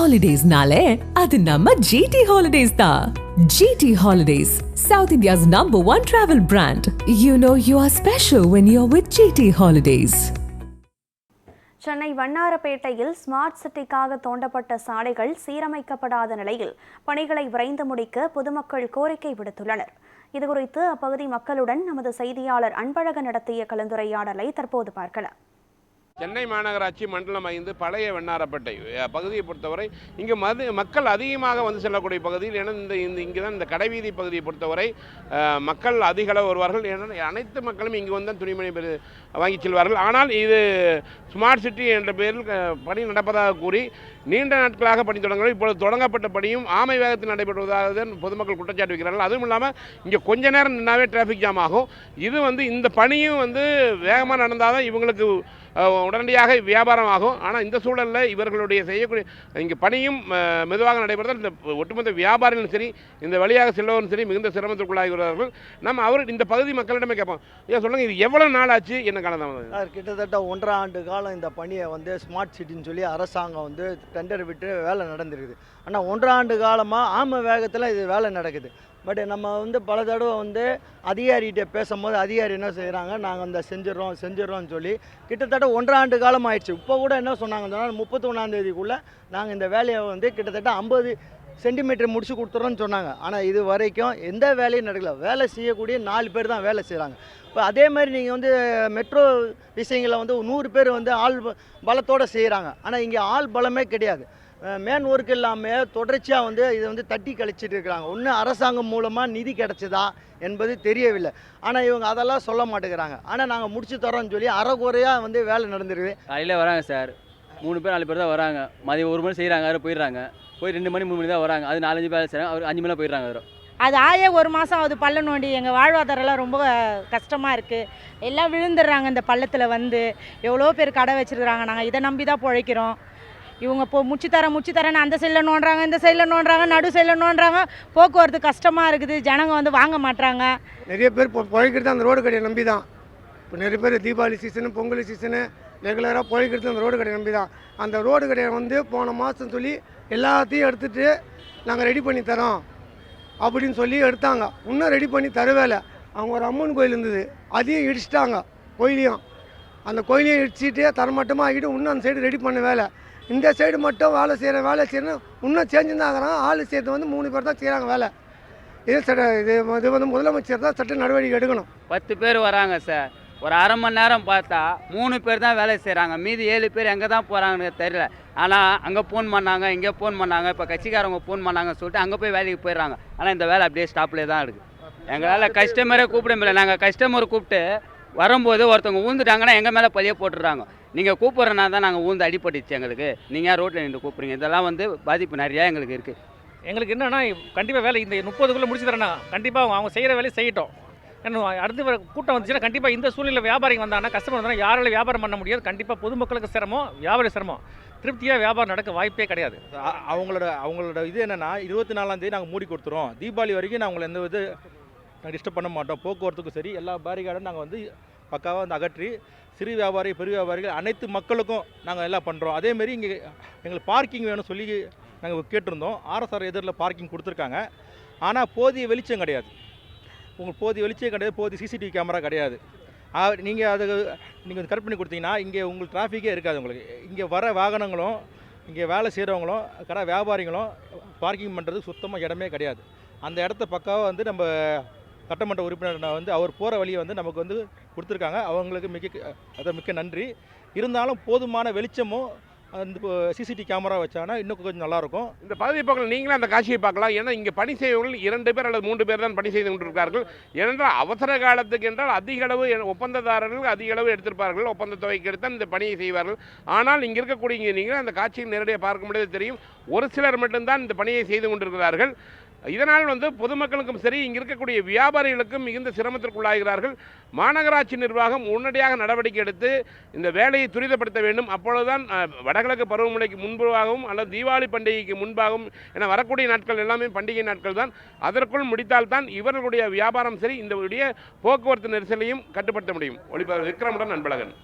ஹாலிடேஸ்னாலே அது நம்ம ஜிடி ஹாலிடேஸ் தான் GT holidays South India's number one travel brand you know you are special when you are with GT holidays Chennai வண்ணாரப்பேட்டையில் smart சிட்டிக்காக தோண்டப்பட்ட சாலைகள் சீரமைக்கப்படாத நிலையில் பணிகளை விரைந்து முடிக்க பொதுமக்கள் கோரிக்கை விடுத்துள்ளனர். இதுகுறித்து அப்பகுதி மக்களுடன் நமது செய்தியாளர் அன்பழகன் நடத்திய கலந்துரையாடலை தற்போது பார்க்கலாம். சென்னை மாநகராட்சி மண்டலம் ஐந்து பழைய வெண்ணாரப்பேட்டை. பகுதியை பொறுத்தவரை இங்கே மது மக்கள் அதிகமாக வந்து செல்லக்கூடிய பகுதியில் ஏன்னா இந்த இந்த இங்கே தான் இந்த கடைவீதி பகுதியை பொறுத்தவரை மக்கள் அதிக அளவு வருவார்கள். ஏன்னா அனைத்து மக்களும் இங்கு வந்து தான் துணிமணி பெரு வாங்கி செல்வார்கள். ஆனால் இது ஸ்மார்ட் சிட்டி என்ற பெயரில் பணி நடப்பதாக கூறி நீண்ட நாட்களாக பணி தொடங்கவில்லை இப்பொழுது தொடங்கப்பட்ட பணியும் ஆமை வேகத்தில் நடைபெறுவதாக தான் பொதுமக்கள் குற்றச்சாட்டு வைக்கிறார்கள். அதுவும் இல்லாமல் இங்கே கொஞ்ச நேரம் நின்னாவே டிராஃபிக் ஜாம் ஆகும். இது வந்து இந்த பணியும் வந்து வேகமாக நடந்தால் தான் இவங்களுக்கு உடனடியாக வியாபாரம் ஆகும் ஆனால் இந்த சூழலில் இவர்களுடைய செய்யக்கூடிய இங்கே பணியும் மெதுவாக நடைபெறதால் இந்த ஒட்டுமொத்த வியாபாரிகளும் சரி இந்த வழியாக செல்லவரும் சரி மிகுந்த சிரமத்திற்குள்ளாகிறார்கள். நம்ம அவர் இந்த பகுதி மக்களிடமே கேட்போம். ஐயா சொல்லுங்கள் இது எவ்வளோ நாள் ஆச்சு என்ன காலம் சார் கிட்டத்தட்ட ஒன்றரை ஆண்டு காலம் இந்த பணியை வந்து ஸ்மார்ட் சிட்டின்னு சொல்லி அரசாங்கம் வந்து டெண்டர் விட்டு வேலை நடந்திருக்குது. ஆனால் ஒன்றரை ஆண்டு காலமாக ஆம வேகத்தில் இது வேலை நடக்குது. பட் நம்ம வந்து பல தடவை வந்து அதிகாரிகிட்ட பேசும்போது அதிகாரி என்ன செய்கிறாங்க நாங்கள் இந்த செஞ்சிடறோம் செஞ்சிடறோம்னு சொல்லி கிட்டத்தட்ட ஒன்றரை ஆண்டு காலம் ஆயிடுச்சு. இப்போ கூட என்ன சொன்னாங்கன்னா சொன்னால் ஒன்றாந்தேதிக்குள்ளே நாங்கள் இந்த வேலையை வந்து கிட்டத்தட்ட ஐம்பது சென்டிமீட்டர் முடிச்சு கொடுத்துறோன்னு சொன்னாங்க. ஆனால் இது வரைக்கும் எந்த வேலையும் நடக்கல. வேலை செய்யக்கூடிய நாலு பேர் தான் வேலை செய்கிறாங்க இப்போ அதே மாதிரி நீங்கள் வந்து மெட்ரோ விஷயங்களை வந்து நூறு பேர் வந்து ஆள் பலத்தோடு செய்கிறாங்க ஆனால் இங்கே ஆள் பலமே கிடையாது. மேன் ஒர்க் இல்லாமல் தொடர்ச்சியாக வந்து இதை வந்து தட்டி கழிச்சிட்டு இருக்கிறாங்க ஒன்று அரசாங்கம் மூலமாக நிதி கிடைச்சதா என்பது தெரியவில்லை. ஆனால் இவங்க அதெல்லாம் சொல்ல மாட்டேங்கிறாங்க. ஆனால் நாங்கள் முடிச்சு தரோம்னு சொல்லி அறகுறையாக வந்து வேலை நடந்திருக்கு. காலையில் வராங்க சார் மூணு பேர் நாலு பேர் தான் வராங்க. மதியம் ஒரு மணி செய்கிறாங்க யாரும் போயிடுறாங்க. போய் ரெண்டு மணி மூணு மணி தான் வராங்க. அது நாலஞ்சு பேர் செய்கிறாங்க அவர் அஞ்சு மணி போயிடுறாங்க வரும் அது ஆயே ஒரு மாதம் அது பள்ளம் நோண்டி எங்கள் வாழ்வாதாரம்லாம் ரொம்ப கஷ்டமாக இருக்குது எல்லாம் விழுந்துடுறாங்க இந்த பள்ளத்தில் வந்து. எவ்வளோ பேர் கடை வச்சுருக்குறாங்க. நாங்கள் இதை நம்பி தான் பிழைக்கிறோம். இவங்க இப்போ முச்சு தரேன் முச்சு தரேன்னு அந்த சைடில் நோண்டுறாங்க இந்த சைடில் நோண்டுறாங்க நடு சைடில் நோண்டுறாங்க. போக்குவரத்து கஷ்டமாக இருக்குது. ஜனங்க வந்து வாங்க மாட்டுறாங்க நிறைய பேர் இப்போ பிழைக்கிறது அந்த ரோடு கடையை நம்பி தான் இப்போ நிறைய பேர் தீபாவளி சீசனு பொங்கல் சீசனு ரெகுலராக பிழைக்கிறது அந்த ரோடு கடையை நம்பி தான் அந்த ரோடு கடையை வந்து போன மாதம் சொல்லி எல்லாத்தையும் எடுத்துகிட்டு நாங்கள் ரெடி பண்ணி தரோம் அப்படின்னு சொல்லி எடுத்தாங்க. இன்னும் ரெடி பண்ணி தரவே அவங்க ஒரு அம்மன் கோயில் இருந்தது. அதையும் இடிச்சிட்டாங்க. கோயிலையும். அந்த கோயிலையும் இடிச்சிட்டு தரமட்டமாக ஆகிட்டு இன்னும் அந்த சைடு ரெடி பண்ண வேலை. இந்த சைடு மட்டும் வேலை செய்கிற வேலை செய்யணும் இன்னும் சேஞ்சு தான் ஆகிறாங்க. ஆள் சேர்த்து வந்து மூணு பேர் தான் செய்கிறாங்க வேலை. இது சட்ட இது இது வந்து முதலமைச்சர் தான் சட்ட நடவடிக்கை எடுக்கணும். பத்து பேர் வராங்க சார். ஒரு அரை மணி நேரம் பார்த்தா மூணு பேர் தான் வேலை செய்கிறாங்க மீதி ஏழு பேர் எங்கே தான் போகிறாங்கன்னு தெரியல. ஆனால் அங்கே ஃபோன் பண்ணாங்க இங்கே ஃபோன் பண்ணாங்க இப்போ கட்சிக்காரவங்க ஃபோன் பண்ணாங்கன்னு சொல்லிட்டு அங்கே போய் வேலைக்கு போயிடுறாங்க. ஆனால் இந்த வேலை அப்படியே ஸ்டாப்லேயே தான் இருக்குது எங்களால் கஸ்டமரே கூப்பிட முடியல. நாங்கள் கஸ்டமர் கூப்பிட்டு வரும்போது ஒருத்தவங்க ஊந்துட்டாங்கன்னா எங்கள் மேலே பழிய போட்டுடுறாங்க. நீங்கள் கூப்பிட்றனா தான் நாங்கள் ஊந்து அடிபட்டுச்சு எங்களுக்கு. நீங்கள் ரோட்டில் நின்று கூப்பிட்றீங்க? இதெல்லாம் வந்து பாதிப்பு நிறையா எங்களுக்கு இருக்குது எங்களுக்கு என்னன்னா கண்டிப்பாக வேலை இந்த முப்பதுக்குள்ளே முடிச்சு தரேன்னா கண்டிப்பாக அவங்க செய்கிற வேலையை செய்யட்டும். ஏன்னா அடுத்து வர கூட்டம் வந்துச்சுன்னா கண்டிப்பாக இந்த சூழ்நிலை வியாபாரிங்க வந்தாங்கன்னா கஸ்டமர் வந்தாங்கன்னா யாரால வியாபாரம் பண்ண முடியாது. கண்டிப்பாக பொதுமக்களுக்கு சிரமம் வியாபாரி சிரமம். திருப்தியாக வியாபாரம் நடக்க வாய்ப்பே கிடையாது. அவங்களோட அவங்களோட இது என்னன்னா இருபத்தி நாலாந்தேதி நாங்கள் மூடி கொடுத்துருவோம் தீபாவளி வரைக்கும் நாங்கள் எந்த இது நாங்கள் டிஸ்டர்ப் பண்ண மாட்டோம். போக்குவரத்துக்கும் சரி எல்லா பேரிகார்டும் நாங்கள் வந்து பக்காவாக வந்து அகற்றி சிறு வியாபாரி பெரிய வியாபாரிகள் அனைத்து மக்களுக்கும் நாங்கள் எல்லாம் பண்ணுறோம் அதேமாரி இங்கே எங்களுக்கு பார்க்கிங் வேணும் சொல்லி நாங்கள் கேட்டிருந்தோம். ஆர்எஸ்ஆர் எதிரில் பார்க்கிங் கொடுத்துருக்காங்க. ஆனால் போதிய வெளிச்சம் கிடையாது. உங்களுக்கு போதிய வெளிச்சம் கிடையாது போதிய சிசிடிவி கேமரா கிடையாது. நீங்கள் அது நீங்கள் கரெக்ட் பண்ணி கொடுத்தீங்கன்னா இங்கே உங்களுக்கு டிராஃபிக்கே இருக்காது உங்களுக்கு. இங்கே வர வாகனங்களும் இங்கே வேலை செய்கிறவங்களும் கடை வியாபாரிகளும் பார்க்கிங் பண்ணுறது சுத்தமாக இடமே கிடையாது. அந்த இடத்த பக்காவாக வந்து நம்ம சட்டமன்ற உறுப்பினர் வந்து அவர் போகிற வழியை வந்து நமக்கு வந்து கொடுத்துருக்காங்க. அவங்களுக்கு மிக்க அதை மிக்க நன்றி. இருந்தாலும் போதுமான வெளிச்சமும் அந்த சிசிடி கேமரா வச்சானா இன்னும் கொஞ்சம் நல்லாயிருக்கும். இந்த பதவி பக்கம் நீங்களும் அந்த காட்சியை பார்க்கலாம். ஏன்னா இங்கே பணி செய்பவர்கள் இரண்டு பேர் அல்லது மூன்று பேர் தான் பணி செய்து கொண்டிருக்கிறார்கள். ஏனென்றால் அவசர காலத்துக்கு என்றால் அதிக அளவு ஒப்பந்ததாரர்கள் அதிக அளவு எடுத்திருப்பார்கள். ஒப்பந்த தொகைக்கு எடுத்து இந்த பணியை செய்வார்கள். ஆனால் இங்கே இருக்கக்கூடிய நீங்கள் அந்த காட்சியை நேரடியாக பார்க்க முடியாது தெரியும். ஒரு சிலர் மட்டும்தான் இந்த பணியை செய்து கொண்டிருக்கிறார்கள். இதனால் வந்து பொதுமக்களுக்கும் சரி இங்கே இருக்கக்கூடிய வியாபாரிகளுக்கும் மிகுந்த சிரமத்திற்குள்ளாகிறார்கள். மாநகராட்சி நிர்வாகம் உடனடியாக நடவடிக்கை எடுத்து இந்த வேலையை துரிதப்படுத்த வேண்டும். அப்பொழுதுதான் வடகிழக்கு பருவமழைக்கு முன்பாகவும் அல்லது தீபாவளி பண்டிகைக்கு முன்பாகவும் என வரக்கூடிய நாட்கள் எல்லாமே பண்டிகை நாட்கள் தான் அதற்குள் முடித்தால்தான் இவர்களுடைய வியாபாரம் சரி இந்த போக்குவரத்து நெரிசலையும் கட்டுப்படுத்த முடியும். ஒளிப்பதிவு விக்ரமுடன் அன்பழகன்.